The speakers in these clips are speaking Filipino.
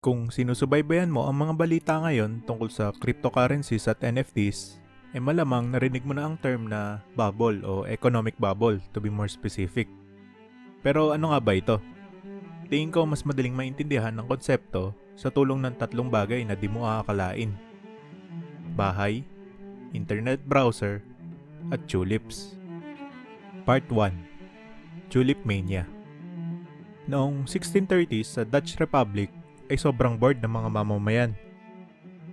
Kung sinusubaybayan mo ang mga balita ngayon tungkol sa cryptocurrencies at NFTs, eh malamang narinig mo na ang term na bubble o economic bubble to be more specific. Pero ano nga ba ito? Tingin ko mas madaling maintindihan ang konsepto sa tulong ng tatlong bagay na di mo aakalain. Bahay, internet browser, at tulips. Part 1 Tulip Mania Noong 1630s sa Dutch Republic ay sobrang bored ng mga mamamayan.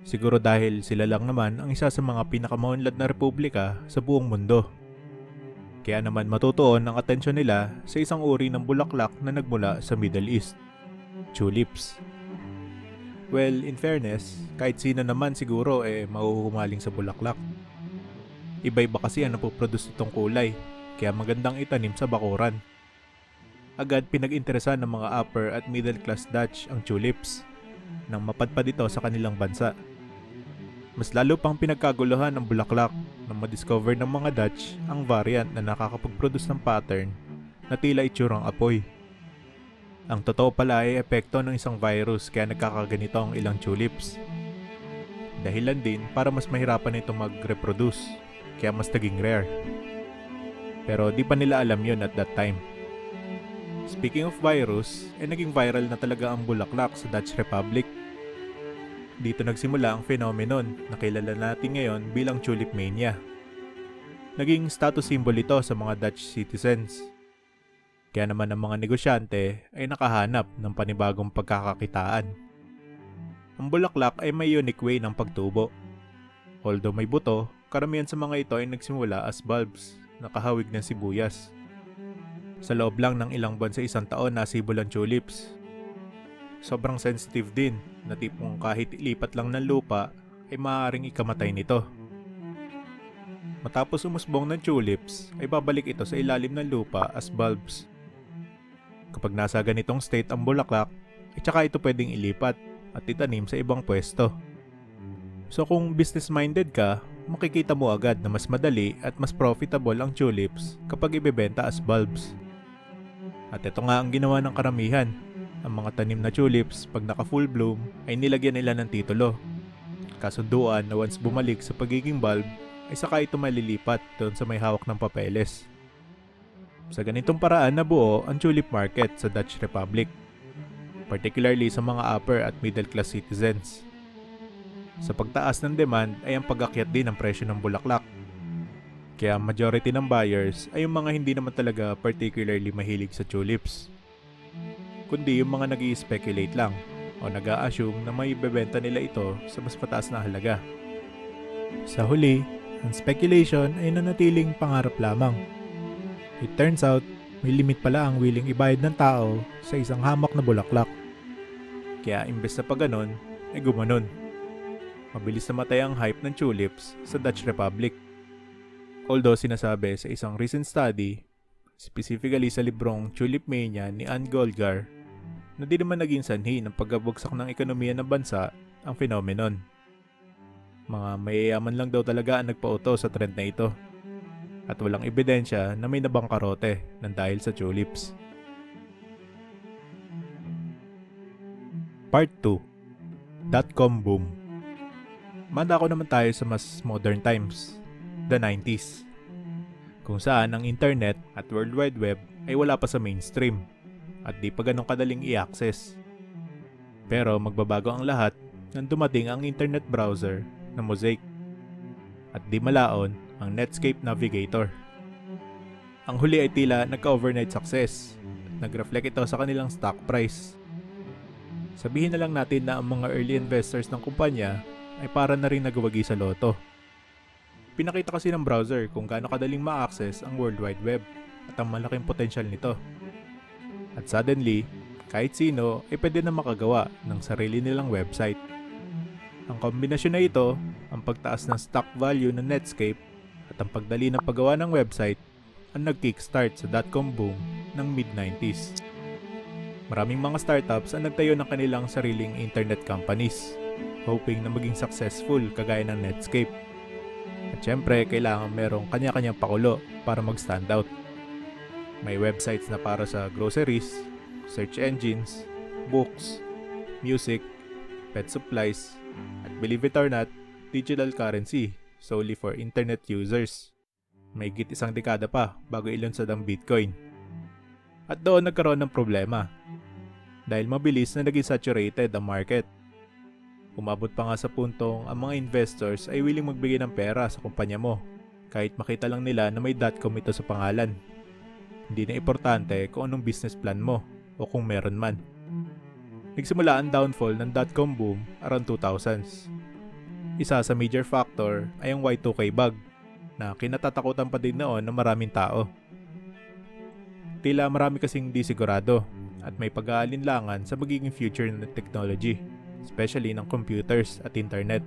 Siguro dahil sila lang naman ang isa sa mga pinakamaunlad na republika sa buong mundo. Kaya naman matutuon ang atensyon nila sa isang uri ng bulaklak na nagmula sa Middle East, tulips. Well, in fairness, kahit sino naman siguro eh mahuhumaling sa bulaklak. Iba-iba kasi ang napoproduce itong kulay, kaya magandang itanim sa bakuran. Agad pinag-interesan ng mga upper at middle class Dutch ang tulips nang mapadpad ito sa kanilang bansa. Mas lalo pang pinagkaguluhan ng bulaklak nang madiscover ng mga Dutch ang variant na nakakapag-produce ng pattern na tila itsurang apoy. Ang totoo pala ay epekto ng isang virus kaya nagkakaganito ang ilang tulips. Dahilan din para mas mahirapan ito mag-reproduce kaya mas naging rare. Pero di pa nila alam yon at that time. Speaking of virus, eh naging viral na talaga ang bulaklak sa Dutch Republic. Dito nagsimula ang phenomenon na kilala natin ngayon bilang tulip mania. Naging status symbol ito sa mga Dutch citizens. Kaya naman ang mga negosyante ay nakahanap ng panibagong pagkakakitaan. Ang bulaklak ay may unique way ng pagtubo. Although may buto, karamihan sa mga ito ay nagsimula as bulbs na kahawig ng sibuyas. Sa loob lang ng ilang buwan sa isang taon nasibol ang tulips. Sobrang sensitive din na tipong kahit ilipat lang ng lupa ay maaaring ikamatay nito. Matapos umusbong ng tulips ay babalik ito sa ilalim ng lupa as bulbs. Kapag nasa ganitong state ang bulaklak, ay tsaka ito pwedeng ilipat at itanim sa ibang pwesto. So kung business-minded ka, makikita mo agad na mas madali at mas profitable ang tulips kapag ibebenta as bulbs. At ito nga ang ginawa ng karamihan. Ang mga tanim na tulips, pag naka full bloom, ay nilagyan nila ng titulo. Kasunduan na once bumalik sa pagiging bulb, ay saka ito malilipat doon sa may hawak ng papeles. Sa ganitong paraan nabuo ang tulip market sa Dutch Republic, particularly sa mga upper at middle class citizens. Sa pagtaas ng demand ay ang pagakyat din ng presyo ng bulaklak kaya majority ng buyers ay yung mga hindi naman talaga particularly mahilig sa tulips. Kundi yung mga nag speculate lang o nag assume na may bebenta nila ito sa mas mataas na halaga. Sa huli, ang speculation ay nanatiling pangarap lamang. It turns out, may limit pala ang willing ibayad ng tao sa isang hamak na bulaklak. Kaya imbes na pa ay gumanon. Mabilis namatay ang hype ng tulips sa Dutch Republic. Although sinasabi sa isang recent study, specifically sa librong Tulip Mania ni Anne Golgar, na di naman naging sanhi ng pagkabagsak ng ekonomiya ng bansa ang phenomenon. Mga mayayaman lang daw talaga ang nagpauto sa trend na ito. At walang ebidensya na may nabangkarote ng dahil sa tulips. Part 2 Dotcom Boom Manda ko naman tayo sa mas modern times the 90s, kung saan ang internet at World Wide Web ay wala pa sa mainstream at di pa ganong kadaling i-access. Pero magbabago ang lahat nang dumating ang internet browser na Mosaic at di malaon ang Netscape Navigator. Ang huli ay tila nagka-overnight success at nag-reflect ito sa kanilang stock price. Sabihin na lang natin na ang mga early investors ng kumpanya ay para na rin nagwagi sa loto Pinakita kasi ng browser kung gaano kadaling ma-access ang World Wide Web at ang malaking potensyal nito. At suddenly, kahit sino ay pwede na makagawa ng sarili nilang website. Ang kombinasyon na ito, ang pagtaas ng stock value ng Netscape at ang pagdali ng paggawa ng website ang nag-kickstart sa dotcom boom ng mid-90s. Maraming mga startups ang nagtayo ng kanilang sariling internet companies, hoping na maging successful kagaya ng Netscape. At syempre, kailangan merong kanya-kanyang pakulo para mag-stand out. May websites na para sa groceries, search engines, books, music, pet supplies, at believe it or not, digital currency solely for internet users. May git isang dekada pa bago ilunsad ang Bitcoin. At doon nagkaroon ng problema. Dahil mabilis na naging saturated ang market. Umabot pa nga sa puntong ang mga investors ay willing magbigay ng pera sa kumpanya mo kahit makita lang nila na may .com ito sa pangalan. Hindi na importante kung anong business plan mo o kung meron man. Nagsimula ang downfall ng .com boom around 2000s. Isa sa major factor ay ang Y2K bug na kinatatakutan pa din noon ng maraming tao. Tila marami kasing di sigurado at may pag-aalinlangan sa magiging future ng technology, especially ng computers at internet.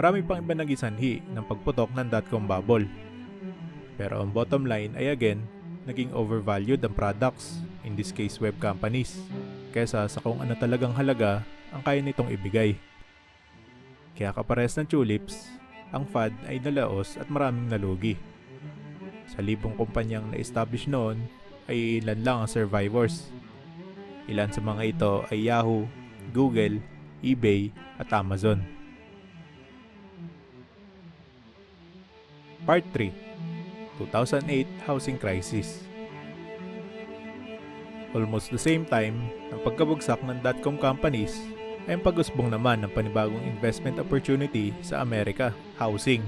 Marami pang iba naging sanhi ng pagputok ng .com bubble. Pero ang bottom line ay again, naging overvalued ang products, in this case web companies, kesa sa kung ano talagang halaga ang kaya nitong ibigay. Kaya kapares ng tulips, ang FAD ay nalaos at maraming nalugi. Sa libong kumpanyang na-establish noon, ay ilan lang ang survivors. Ilan sa mga ito ay Yahoo, Google, eBay at Amazon. Part 3 2008 Housing Crisis Almost the same time, ang pagkabagsak ng dot-com companies ay ang pag-usbong naman ng panibagong investment opportunity sa Amerika, housing.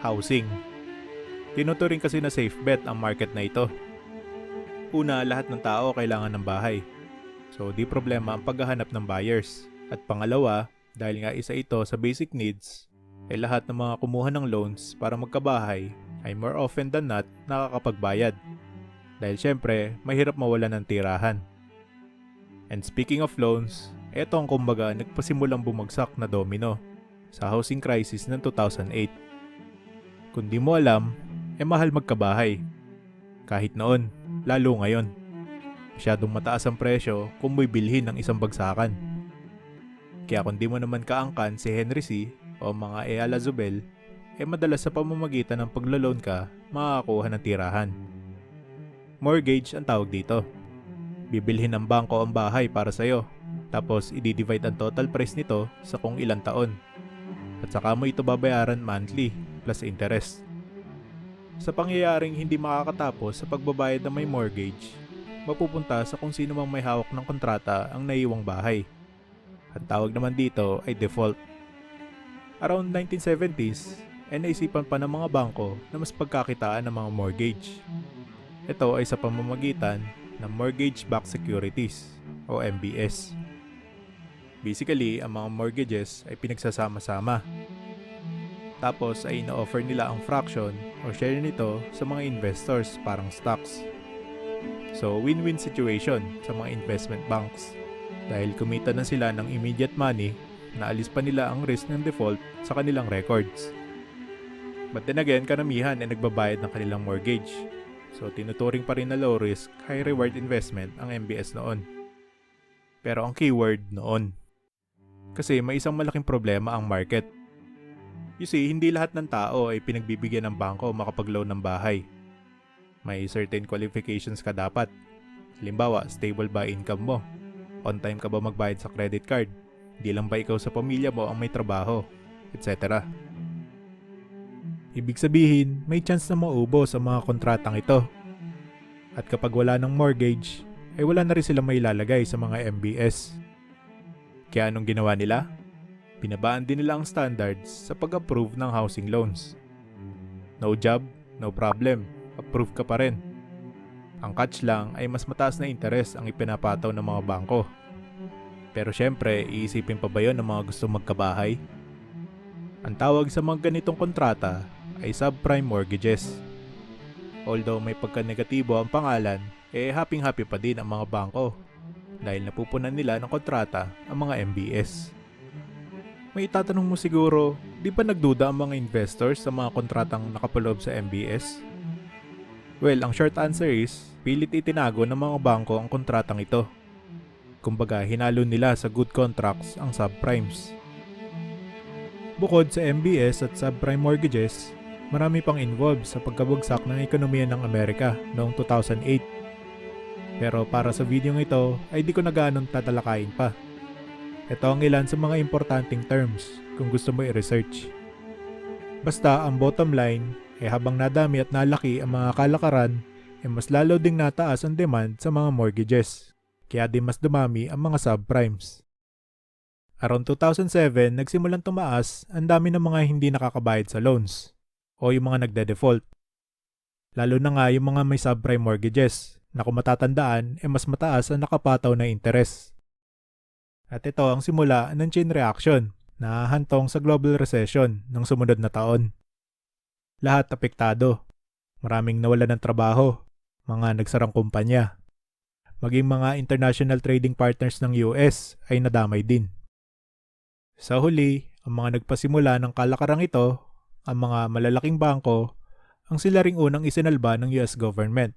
Housing. Tinuturing kasi na safe bet ang market na ito. Una, lahat ng tao kailangan ng bahay. So, di problema ang paghahanap ng buyers. At pangalawa, dahil nga isa ito sa basic needs, ay lahat ng mga kumuha ng loans para magkabahay ay more often than not nakakapagbayad. Dahil syempre, mahirap mawala ng tirahan. And speaking of loans, eto ang kumbaga nagpasimulang bumagsak na domino sa housing crisis ng 2008. Kung di mo alam, eh mahal magkabahay. Kahit noon, lalo ngayon. Masyadong mataas ang presyo kung mo'y bilhin ng isang bagsakan. Kaya kung di mo naman kaangkan si Henry C. o mga Eala Zubel, eh madalas sa pamamagitan ng paglo-loan ka, makakakuha ng tirahan. Mortgage ang tawag dito. Bibilhin ng bangko ang bahay para sa'yo, tapos i-divide ang total price nito sa kung ilang taon. At saka mo ito babayaran monthly plus interest. Sa pangyayaring hindi makakatapos sa pagbabayad ng may mortgage, mapupunta sa kung sino mang may hawak ng kontrata ang naiwang bahay. Ang tawag naman dito ay default. Around 1970s, ay naisipan pa ng mga bangko na mas pagkakitaan ng mga mortgage. Ito ay sa pamamagitan ng mortgage-backed securities o MBS. Basically, ang mga mortgages ay pinagsasama-sama. Tapos ay ina-offer nila ang fraction o share nito sa mga investors parang stocks. So, win-win situation sa mga investment banks. Dahil kumita na sila ng immediate money, naalis pa nila ang risk ng default sa kanilang records. But then again, karamihan ay nagbabayad ng kanilang mortgage. So, tinuturing pa rin na low risk, high reward investment ang MBS noon. Pero ang keyword noon. Kasi may isang malaking problema ang market. You see, hindi lahat ng tao ay pinagbibigyan ng bangko makapag-loan ng bahay. May certain qualifications ka dapat. Halimbawa, stable ba income mo? On time ka ba magbayad sa credit card? Hindi lang ba ikaw sa pamilya mo ang may trabaho? Etc. Ibig sabihin, may chance na maubos ang mga kontratang ito. At kapag wala ng mortgage, ay wala na rin sila may ilalagay sa mga MBS. Kaya anong ginawa nila? Binabaan din nila ang standards sa pag-approve ng housing loans. No job, no problem, approve ka pa rin. Ang catch lang ay mas mataas na interest ang ipinapataw ng mga bangko. Pero syempre, iisipin pa ba yon ng mga gusto magkabahay? Ang tawag sa mga ganitong kontrata ay subprime mortgages. Although may pagka-negatibo ang pangalan, eh happy-happy pa din ang mga bangko dahil napupunan nila ng kontrata ang mga MBS. May itatanong mo siguro, di ba nagduda ang mga investors sa mga kontratang nakapaloob sa MBS? Well, ang short answer is, pilit itinago ng mga bangko ang kontratang ito. Kumbaga, hinalo nila sa good contracts ang subprimes. Bukod sa MBS at subprime mortgages, marami pang involved sa pagkabagsak ng ekonomiya ng Amerika noong 2008. Pero para sa video ito ay di ko na ganon tatalakayin pa. Ito ang ilan sa mga importanteng terms kung gusto mo i-research. Basta ang bottom line ay habang nadami at nalaki ang mga kalakaran, ay mas lalo ding nataas ang demand sa mga mortgages. Kaya din mas dumami ang mga subprimes. Around 2007, nagsimulang tumaas ang dami ng mga hindi nakakabayad sa loans o yung mga nagde-default. Lalo na nga yung mga may subprime mortgages na kung matatandaan ay mas mataas ang nakapataw na interes. At ito ang simula ng chain reaction na hantong sa global recession ng sumunod na taon. Lahat apektado. Maraming nawala ng trabaho, mga nagsarang kumpanya. Maging mga international trading partners ng US ay nadamay din. Sa huli, ang mga nagpasimula ng kalakarang ito, ang mga malalaking bangko, ang sila ring unang isinalba ng US government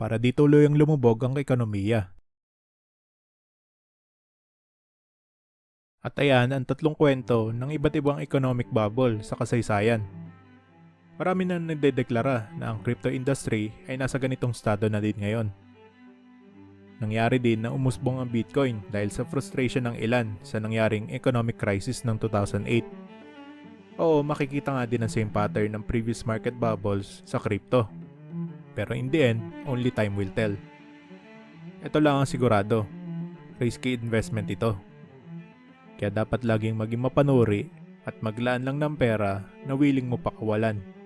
para di tuluyang lumubog ang ekonomiya. At ayan ang tatlong kwento ng iba't ibang economic bubble sa kasaysayan. Marami na nagdedeklara na ang crypto industry ay nasa ganitong estado na din ngayon. Nangyari din na umusbong ang Bitcoin dahil sa frustration ng ilan sa nangyaring economic crisis ng 2008. Oo, makikita nga din ang same pattern ng previous market bubbles sa crypto. Pero in the end, only time will tell. Ito lang ang sigurado. Risky investment ito. Kaya dapat laging maging mapanuri at maglaan lang ng pera na willing mo pakawalan.